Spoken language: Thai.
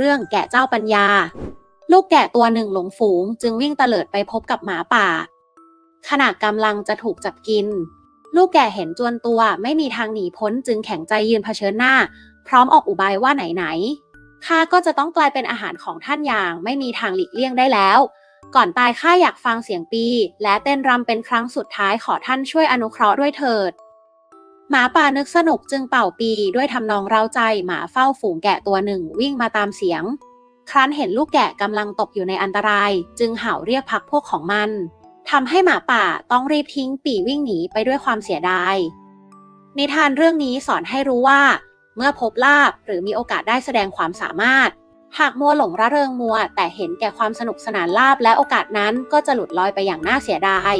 เรื่องแกะเจ้าปัญญา ลูกแกะตัวหนึ่งหลงฝูง จึงวิ่งเตลิดไปพบกับหมาป่า ขณะกำลังจะถูกจับกิน ลูกแกะเห็นจวนตัวไม่มีทางหนีพ้นจึงแข็งใจยืนเผชิญหน้า พร้อมออกอุบายว่าไหนๆข้าก็จะต้องกลายเป็นอาหารของท่านอย่างไม่มีทางหลีกเลี่ยงได้แล้ว ก่อนตายข้าอยากฟังเสียงปี และเต้นรำเป็นครั้งสุดท้ายขอท่านช่วยอนุเคราะห์ด้วยเถิด หมาป่านึกสนุกจึงเป่าปีด้วยทำนองเร้าใจหมาเฝ้าฝูงแกะตัวหนึ่งวิ่งมาตามเสียง ครั้นเห็นลูกแกะกำลังตกอยู่ในอันตราย จึงเห่าเรียกพักพวกของมันทำให้หมาป่าต้องรีบทิ้งปีวิ่งหนีไปด้วยความเสียดาย นิทานเรื่องนี้สอนให้รู้ว่า เมื่อพบลาบหรือมีโอกาสได้แสดงความสามารถ หากมัวหลงระเริงมัว แต่เห็นแก่ความสนุกสนานลาบและโอกาสนั้นก็จะหลุดลอยไปอย่างน่าเสียดาย